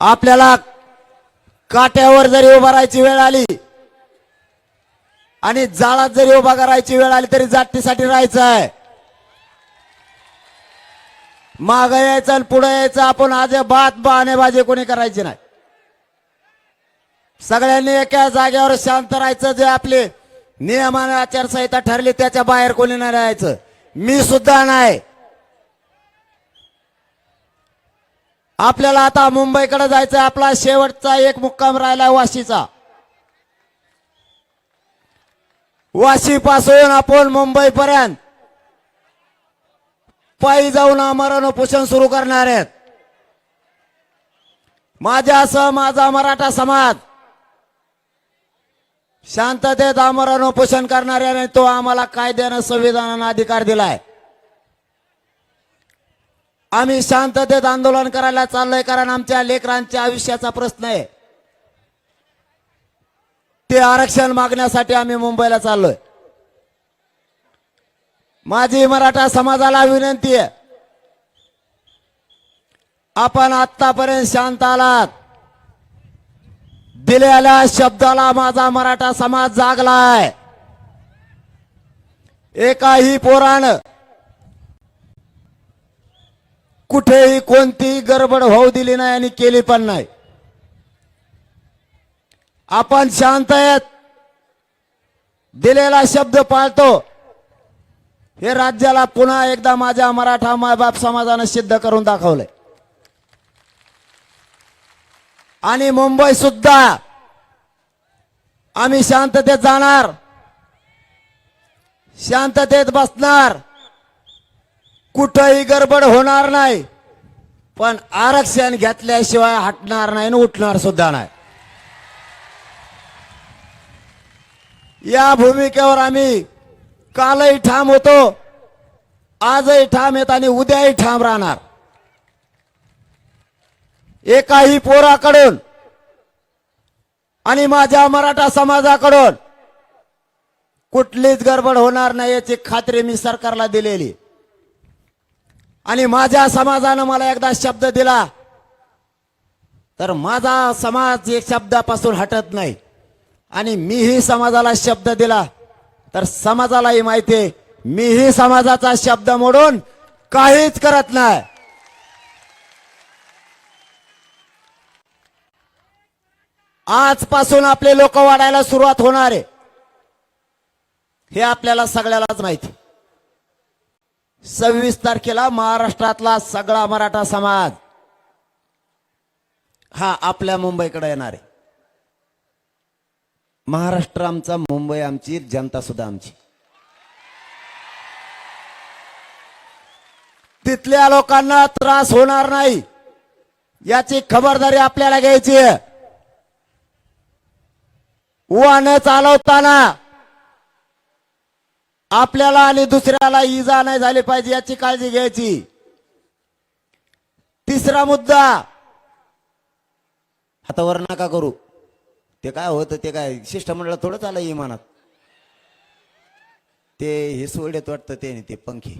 आपल्याला काट्यावर जरी उभा राहायची वेळ आली आणि जाळात जरी उभा करायची वेळ आली तरी जातीसाठी राहायचं आहे. माग यायचं आणि पुढे यायचं आपण आज बात बाणेबाजी कोणी करायची नाही. सगळ्यांनी एका जागेवर शांत राहायचं जे आपले नियमाने आचारसंहिता ठरली त्याच्या बाहेर कोणी नाही राहायचं. मी सुद्धा नाही. आपल्याला आता मुंबईकडे जायचं आपला शेवटचा एक मुक्काम राहिला वाशीचा. वाशी पासून आपण मुंबईपर्यंत पायी जाऊन आमरण उपोषण सुरू करणार आहेत. माझ्यासह माझा मराठा समाज शांततेत आमरण उपोषण करणाऱ्याने तो आम्हाला कायद्यानं संविधानानं अधिकार दिलाय. आम्ही शांततेत आंदोलन करायला चाललोय कारण आमच्या लेकरांच्या आयुष्याचा प्रश्न आहे. ते आरक्षण मागण्यासाठी आम्ही मुंबईला चाललोय. माझी मराठा समाजाला विनंती आहे. आपण आतापर्यंत शांत आलात. दिलेल्या शब्दाला माझा मराठा समाज जागलाय. एकाही पोरानं कुठेही कोणतीही गडबड होऊ दिली नाही आणि केली पण नाही. आपण शांत आहेत. दिलेला शब्द पाळतो. हे राज्याला पुन्हा एकदा माझ्या मराठा मायबाप समाजानं सिद्ध करून दाखवलंय. आणि मुंबई सुद्धा आम्ही शांततेत जाणार. शांततेत बसणार. कुठंही गडबड होणार नाही. पण आरक्षण घेतल्याशिवाय हटणार नाही आणि उठणार सुद्धा नाही. या भूमिकेवर आम्ही कालही ठाम होतो आजही ठाम येत आणि उद्याही ठाम राहणार. एकाही पोराकडून आणि माझ्या मराठा समाजाकडून कुठलीच गडबड होणार नाही याची खात्री मी सरकारला दिलेली. आणि माझ्या समाजानं मला एकदा शब्द दिला तर माझा समाज एक शब्दापासून हटत नाही. आणि मीही समाजाला शब्द दिला तर समाजालाही माहिती आहे मीही समाजाचा शब्द मोडून काहीच करत नाही. आजपासून आपले लोक वाढायला सुरुवात होणार आहे. हे आपल्याला सगळ्यालाच माहिती सव्वीस तारखेला महाराष्ट्रातला सगळा मराठा समाज हा आपल्या मुंबईकडे येणार आहे. महाराष्ट्र आमचा मुंबई आमची जनता सुद्धा आमची. तिथल्या लोकांना त्रास होणार नाही याची खबरदारी आपल्याला घ्यायची आहे. वाहन चालवताना आपल्याला आणि दुसऱ्याला इजा नाही झाली पाहिजे याची काळजी घ्यायची. तिसरा मुद्दा हातावर नका करू. ते काय होतं ते काय शिष्टमंडळ थोडंच आलं इमानात. ते हे सोडत वाटतं ते ते पंखे.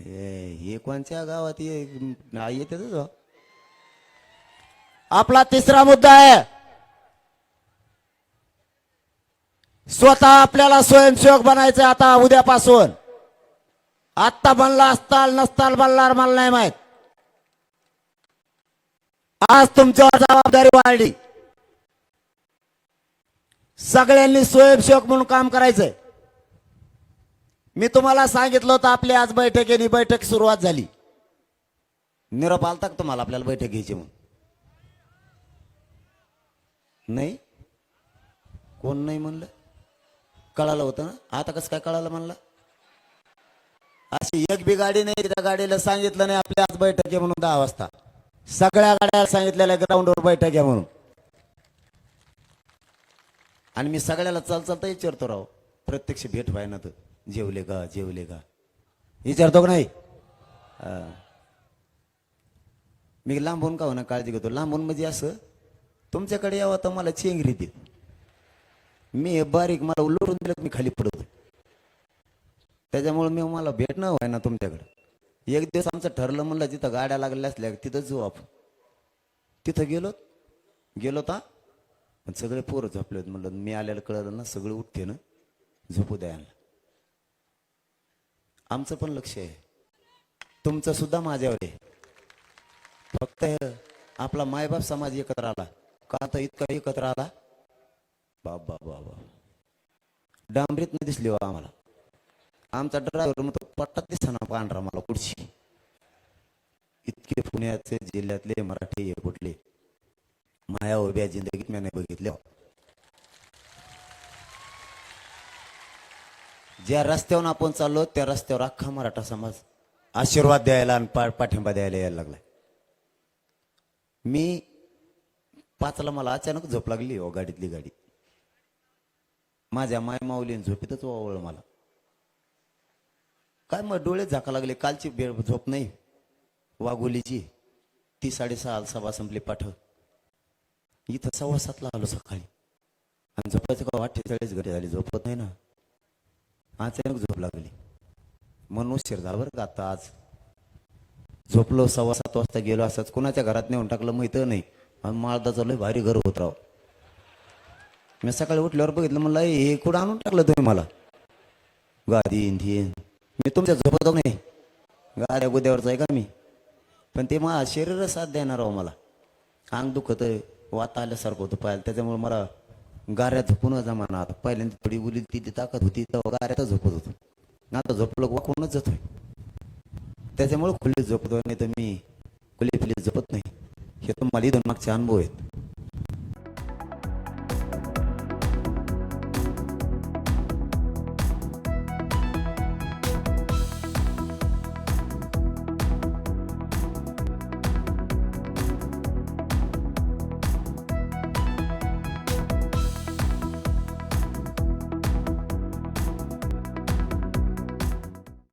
हे कोणत्या गावात ये येते हो. आपला तिसरा मुद्दा आहे स्वतः आपल्याला स्वयंसेवक बनायचं आता उद्यापासून. आत्ता बनला असताल नसताल बनणार मला नाही माहीत. आज तुमच्यावर जबाबदारी वाढली. सगळ्यांनी स्वयंसेवक म्हणून काम करायचंय. मी तुम्हाला सांगितलं होतं आपली आज बैठकीने बैठक सुरुवात झाली. निरोप आलता का तुम्हाला आपल्याला बैठक घ्यायची म्हणून? नाही? कोण नाही म्हणलं? कळालं होतं ना? आता कसं काय कळालं म्हणला? अशी एक बी गाडी नाही त्या गाडीला सांगितलं नाही आपल्या आज बैठक आहे म्हणून दहा वाजता. सगळ्या गाड्या सांगितलेल्या ग्राउंडवर बैठक आहे म्हणून. आणि मी सगळ्याला चाल चालता विचारतो राव प्रत्यक्ष भेट व्हाय ना तर. जेवले का जेवले का? विचारतो का नाही? हा. मी लांबून का होणार काळजी घेतो? लांबून म्हणजे असं तुमच्याकडे यावं तर मला चेंगरी देत मी हे बारीक मला उलटून दिलं की मी खाली पडतो त्याच्यामुळे मी मला भेटणं व्हाय ना तुमच्याकडे. एक दिवस आमचं ठरलं म्हणलं जिथं गाड्या लागल्या असल्या तिथं जाऊ आपण. तिथं गेलो गेलो ता पण सगळे पोरं झोपले होते म्हणलं मी आल्याला कळलं ना सगळे उठते ना झोपू द्यायला आमचं पण लक्ष आहे. तुमचं सुद्धा माझ्यावर आहे. फक्त आपला मायबाप समाज एकत्र आला. का आता इतका एकत्र आला? बाबा बाबा. डांबरीत नाही दिसली हो आम्हाला. आमचा ड्रायव्हर म्हणतो पट्टात दिसताना पांढरा मला कुठची इतके पुण्याचे जिल्ह्यातले मराठी हे कुठले? माया उभ्या जिंदगीत मी नाही बघितले. ज्या रस्त्यावर आपण चाललो त्या रस्त्यावर अख्खा मराठा समाज आशीर्वाद द्यायला आणि पा पाठिंबा द्यायला यायला लागलाय. मी पाचला मला अचानक झोप लागली हो गाडीतली गाडी. माझ्या मायमाऊलीने झोपेतच ओवळ मला. काय मग डोळे झाका लागले कालची बेळ झोप नाही. वाघोलीची ती साडेसहा सभा संपली पाठव इथं सव्वा सातला आलो सकाळी. आणि झोपायचं का अठ्ठेचाळीस घरी झाली झोपत नाही ना. अचानक झोप लागली. म्हणून उशीर बरं का आता आज. झोपलो सव्वा सात वाजता गेलो असंच कोणाच्या घरात नेऊन टाकलं माहीत नाही. आणि माळदाचं लय भारी घर होत राव. मी सकाळी उठल्यावर बघितलं म्हणलं हे कुठं आणून टाकलं तुम्ही मला? गादी इंधी मी तुमच्या झोपत नाही? गाड्या गुद्यावरचा आहे का मी? पण ते मला शरीर साथ देणार आहो मला. अंग दुखत वाता आल्यासारखं होतं पाहिलं त्याच्यामुळे मला गाऱ्या झोपून जमाना आता. पहिल्यांदा थोडी उली तिथे ताकद होती तेव्हा गाऱ्यातच झोपत होतो. आता झोपलो वाकूनच जातोय. त्याच्यामुळे खुली झोपतो नाही तर मी खुली फुली झोपत नाही. हे तुम्हाला इथून मागचे अनुभव आहेत.